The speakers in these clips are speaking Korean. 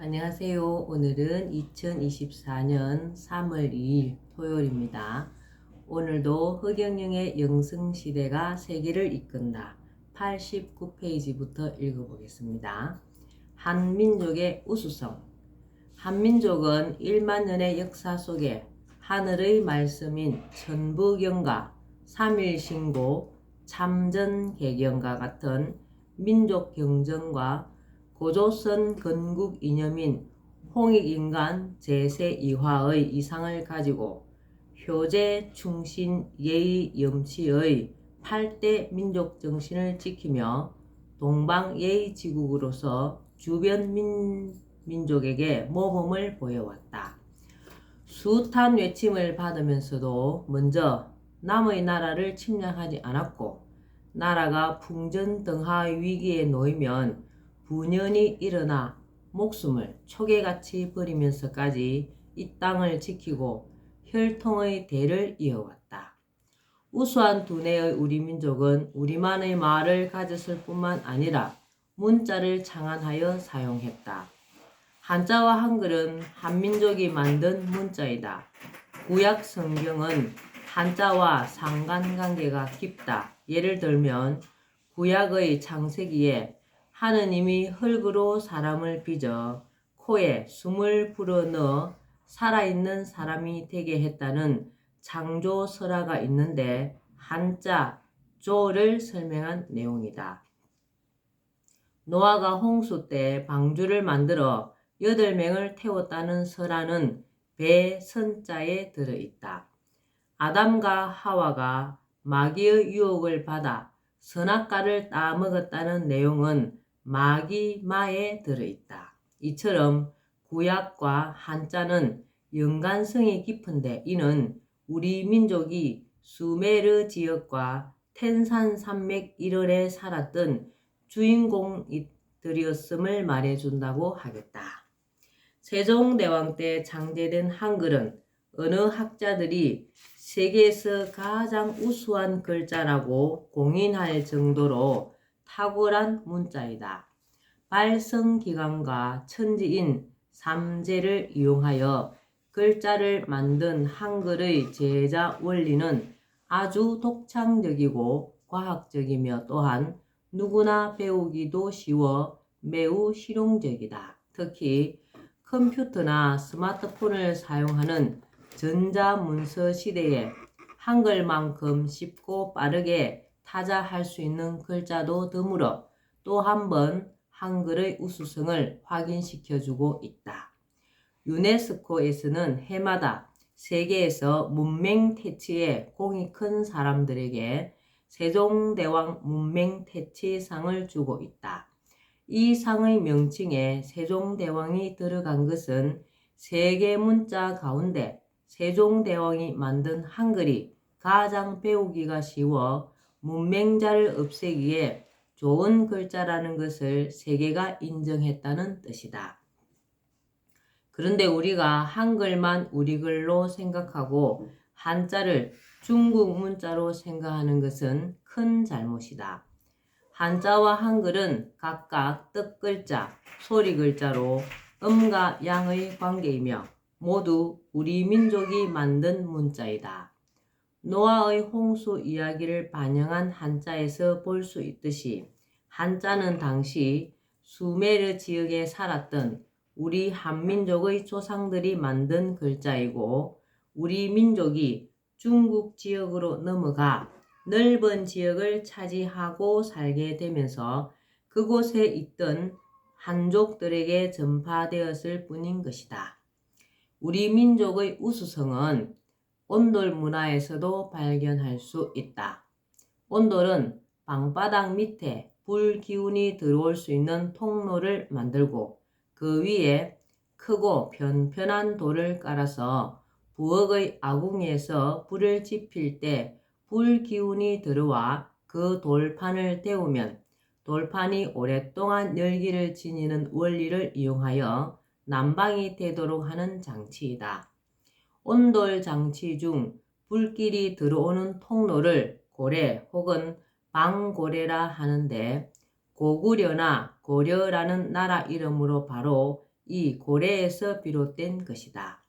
안녕하세요. 오늘은 2024년 3월 2일 토요일입니다. 오늘도 허경영의 영승시대가 세계를 이끈다. 89페이지부터 읽어보겠습니다. 한민족의 우수성 한민족은 1만 년의 역사 속에 하늘의 말씀인 천부경과 삼일신고, 참전개경과 같은 민족 경전과 고조선 건국 이념인 홍익인간 제세 이화의 이상을 가지고 효제, 충신, 예의, 염치의 8대 민족 정신을 지키며 동방 예의 지국으로서 주변 민, 민족에게 모범을 보여왔다. 숱한 외침을 받으면서도 먼저 남의 나라를 침략하지 않았고 나라가 풍전등하 위기에 놓이면 분연히 일어나 목숨을 초계같이 버리면서까지 이 땅을 지키고 혈통의 대를 이어왔다. 우수한 두뇌의 우리 민족은 우리만의 말을 가졌을 뿐만 아니라 문자를 창안하여 사용했다. 한자와 한글은 한민족이 만든 문자이다. 구약 성경은 한자와 상관관계가 깊다. 예를 들면 구약의 창세기에 하느님이 흙으로 사람을 빚어 코에 숨을 불어넣어 살아있는 사람이 되게 했다는 창조 설화가 있는데 한자 조를 설명한 내용이다. 노아가 홍수 때 방주를 만들어 여덟 명을 태웠다는 설화는 배 선자에 들어있다. 아담과 하와가 마귀의 유혹을 받아 선악과를 따먹었다는 내용은 마귀마에 들어있다. 이처럼 구약과 한자는 연관성이 깊은데 이는 우리 민족이 수메르 지역과 텐산 산맥 일월에 살았던 주인공들이었음을 말해준다고 하겠다. 세종대왕 때 창제된 한글은 어느 학자들이 세계에서 가장 우수한 글자라고 공인할 정도로 탁월한 문자이다. 발성기관과 천지인 삼재를 이용하여 글자를 만든 한글의 제자 원리는 아주 독창적이고 과학적이며 또한 누구나 배우기도 쉬워 매우 실용적이다. 특히 컴퓨터나 스마트폰을 사용하는 전자문서 시대에 한글만큼 쉽고 빠르게 타자할 수 있는 글자도 드물어 또 한 번 한글의 우수성을 확인시켜주고 있다. 유네스코에서는 해마다 세계에서 문맹 퇴치에 공이 큰 사람들에게 세종대왕 문맹 퇴치상을 주고 있다. 이 상의 명칭에 세종대왕이 들어간 것은 세계 문자 가운데 세종대왕이 만든 한글이 가장 배우기가 쉬워 문맹자를 없애기에 좋은 글자라는 것을 세계가 인정했다는 뜻이다. 그런데 우리가 한글만 우리 글로 생각하고 한자를 중국 문자로 생각하는 것은 큰 잘못이다. 한자와 한글은 각각 뜻 글자, 소리 글자로 음과 양의 관계이며 모두 우리 민족이 만든 문자이다. 노아의 홍수 이야기를 반영한 한자에서 볼 수 있듯이 한자는 당시 수메르 지역에 살았던 우리 한민족의 조상들이 만든 글자이고 우리 민족이 중국 지역으로 넘어가 넓은 지역을 차지하고 살게 되면서 그곳에 있던 한족들에게 전파되었을 뿐인 것이다. 우리 민족의 우수성은 온돌 문화에서도 발견할 수 있다. 온돌은 방바닥 밑에 불 기운이 들어올 수 있는 통로를 만들고 그 위에 크고 편편한 돌을 깔아서 부엌의 아궁이에서 불을 지필 때 불 기운이 들어와 그 돌판을 데우면 돌판이 오랫동안 열기를 지니는 원리를 이용하여 난방이 되도록 하는 장치이다. 온돌 장치 중 불길이 들어오는 통로를 고래 혹은 방고래라 하는데 고구려나 고려라는 나라 이름으로 바로 이 고래에서 비롯된 것이다.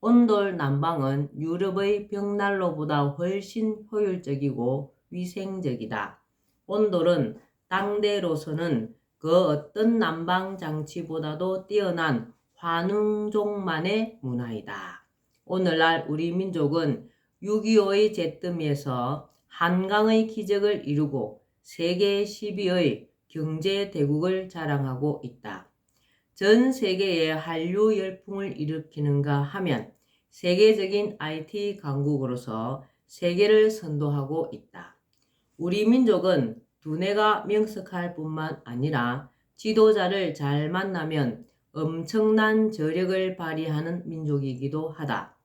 온돌 난방은 유럽의 벽난로보다 훨씬 효율적이고 위생적이다. 온돌은 당대로서는 그 어떤 난방 장치보다도 뛰어난 환웅종만의 문화이다. 오늘날 우리 민족은 6.25의 재뜸에서 한강의 기적을 이루고 세계 10위의 경제 대국을 자랑하고 있다. 전 세계에 한류 열풍을 일으키는가 하면 세계적인 IT 강국으로서 세계를 선도하고 있다. 우리 민족은 두뇌가 명석할 뿐만 아니라 지도자를 잘 만나면 엄청난 저력을 발휘하는 민족이기도 하다.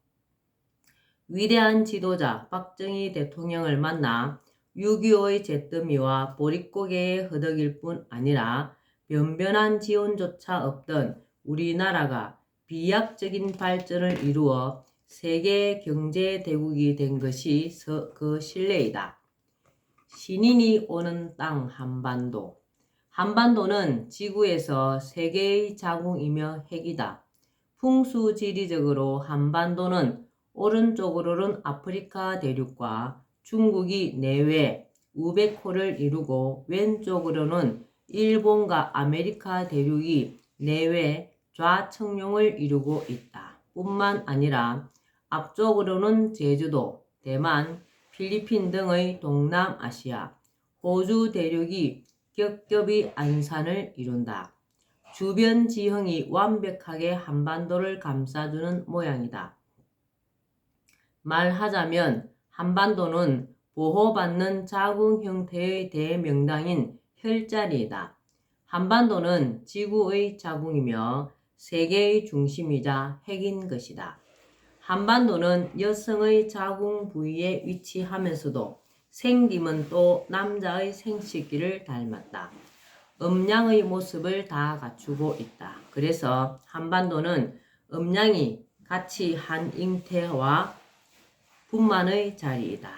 위대한 지도자 박정희 대통령을 만나 6.25의 잿더미와 보릿고개에 허덕일 뿐 아니라 변변한 지원조차 없던 우리나라가 비약적인 발전을 이루어 세계 경제 대국이 된 것이 그 신뢰이다. 신인이 오는 땅 한반도. 한반도는 지구에서 세계의 자궁이며 핵이다. 풍수 지리적으로 한반도는 오른쪽으로는 아프리카 대륙과 중국이 내외 우베코를 이루고 왼쪽으로는 일본과 아메리카 대륙이 내외 좌청룡을 이루고 있다. 뿐만 아니라 앞쪽으로는 제주도, 대만, 필리핀 등의 동남아시아, 호주 대륙이 겹겹이 안산을 이룬다. 주변 지형이 완벽하게 한반도를 감싸주는 모양이다. 말하자면 한반도는 보호받는 자궁 형태의 대명당인 혈자리이다. 한반도는 지구의 자궁이며 세계의 중심이자 핵인 것이다. 한반도는 여성의 자궁 부위에 위치하면서도 생김은 또 남자의 생식기를 닮았다. 음양의 모습을 다 갖추고 있다. 그래서 한반도는 음양이 같이 한 잉태와 분만의 자리이다.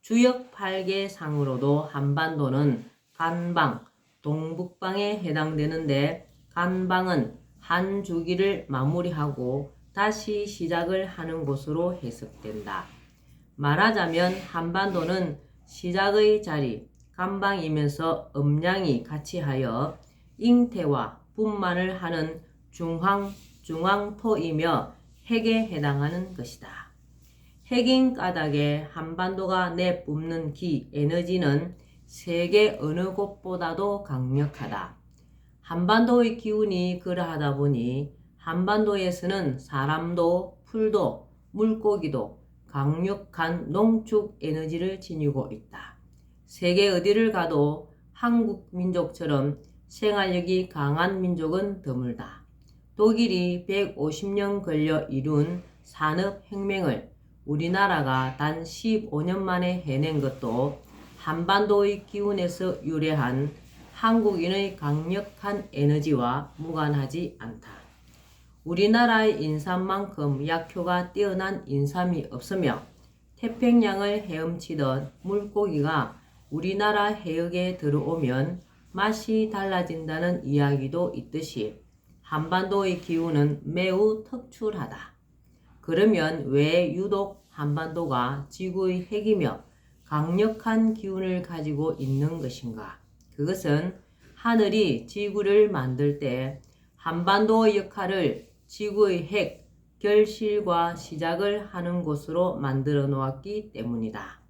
주역 8개 상으로도 한반도는 간방, 동북방에 해당되는데 간방은 한 주기를 마무리하고 다시 시작을 하는 곳으로 해석된다. 말하자면 한반도는 시작의 자리, 간방이면서 음양이 같이 하여 잉태와 분만을 하는 중앙, 중앙토이며 핵에 해당하는 것이다. 핵인 까닭에 한반도가 내뿜는 기 에너지는 세계 어느 곳보다도 강력하다. 한반도의 기운이 그러하다 보니 한반도에서는 사람도 풀도 물고기도 강력한 농축 에너지를 지니고 있다. 세계 어디를 가도 한국 민족처럼 생활력이 강한 민족은 드물다. 독일이 150년 걸려 이룬 산업혁명을 우리나라가 단 15년 만에 해낸 것도 한반도의 기운에서 유래한 한국인의 강력한 에너지와 무관하지 않다. 우리나라의 인삼만큼 약효가 뛰어난 인삼이 없으며 태평양을 헤엄치던 물고기가 우리나라 해역에 들어오면 맛이 달라진다는 이야기도 있듯이 한반도의 기운은 매우 특출하다. 그러면 왜 유독 한반도가 지구의 핵이며 강력한 기운을 가지고 있는 것인가? 그것은 하늘이 지구를 만들 때 한반도의 역할을 지구의 핵, 결실과 시작을 하는 곳으로 만들어 놓았기 때문이다.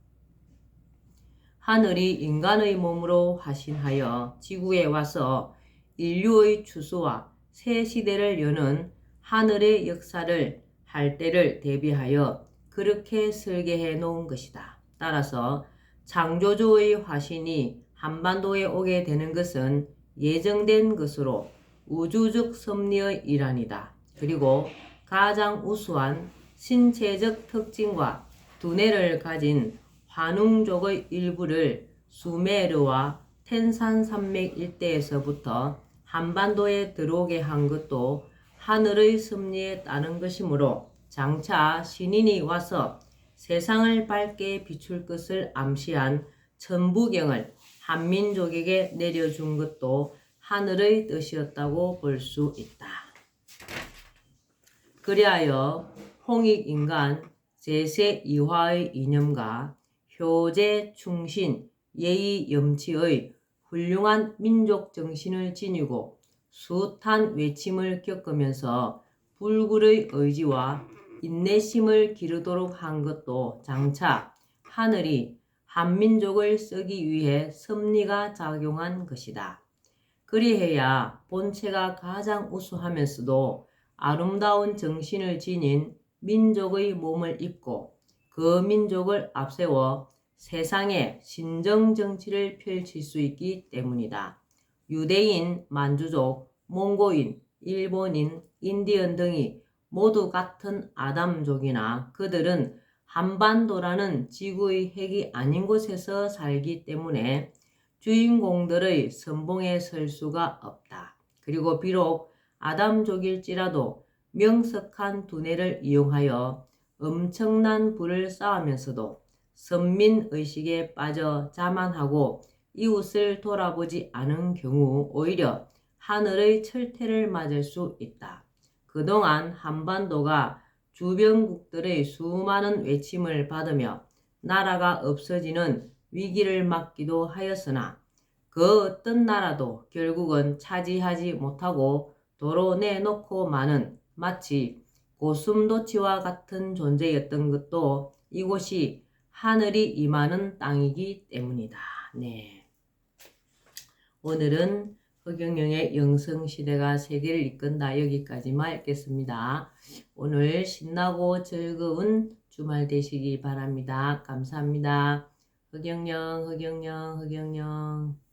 하늘이 인간의 몸으로 화신하여 지구에 와서 인류의 추수와 새 시대를 여는 하늘의 역사를 할 때를 대비하여 그렇게 설계해 놓은 것이다. 따라서 창조주의 화신이 한반도에 오게 되는 것은 예정된 것으로 우주적 섭리의 일환이다. 그리고 가장 우수한 신체적 특징과 두뇌를 가진 환웅족의 일부를 수메르와 텐산 산맥 일대에서부터 한반도에 들어오게 한 것도 하늘의 섭리에 따른 것이므로 장차 신인이 와서 세상을 밝게 비출 것을 암시한 천부경을 한민족에게 내려준 것도 하늘의 뜻이었다고 볼 수 있다. 그리하여 홍익 인간 제세 이화의 이념과 효제 충신 예의 염치의 훌륭한 민족 정신을 지니고 숱한 외침을 겪으면서 불굴의 의지와 인내심을 기르도록 한 것도 장차 하늘이 한민족을 쓰기 위해 섭리가 작용한 것이다. 그리해야 본체가 가장 우수하면서도 아름다운 정신을 지닌 민족의 몸을 입고 그 민족을 앞세워 세상에 신정 정치를 펼칠 수 있기 때문이다. 유대인, 만주족, 몽고인, 일본인, 인디언 등이 모두 같은 아담족이나 그들은 한반도라는 지구의 핵이 아닌 곳에서 살기 때문에 주인공들의 선봉에 설 수가 없다. 그리고 비록 아담족일지라도 명석한 두뇌를 이용하여 엄청난 부를 쌓으면서도 선민 의식에 빠져 자만하고 이웃을 돌아보지 않은 경우 오히려 하늘의 철퇴를 맞을 수 있다. 그동안 한반도가 주변국들의 수많은 외침을 받으며 나라가 없어지는 위기를 맞기도 하였으나 그 어떤 나라도 결국은 차지하지 못하고 도로 내놓고 마는 마치 고슴도치와 같은 존재였던 것도 이곳이 하늘이 임하는 땅이기 때문이다. 네. 오늘은 허경영의 영성시대가 세계를 이끈다 여기까지만 읽겠습니다. 오늘 신나고 즐거운 주말 되시기 바랍니다. 감사합니다. 허경영, 허경영, 허경영.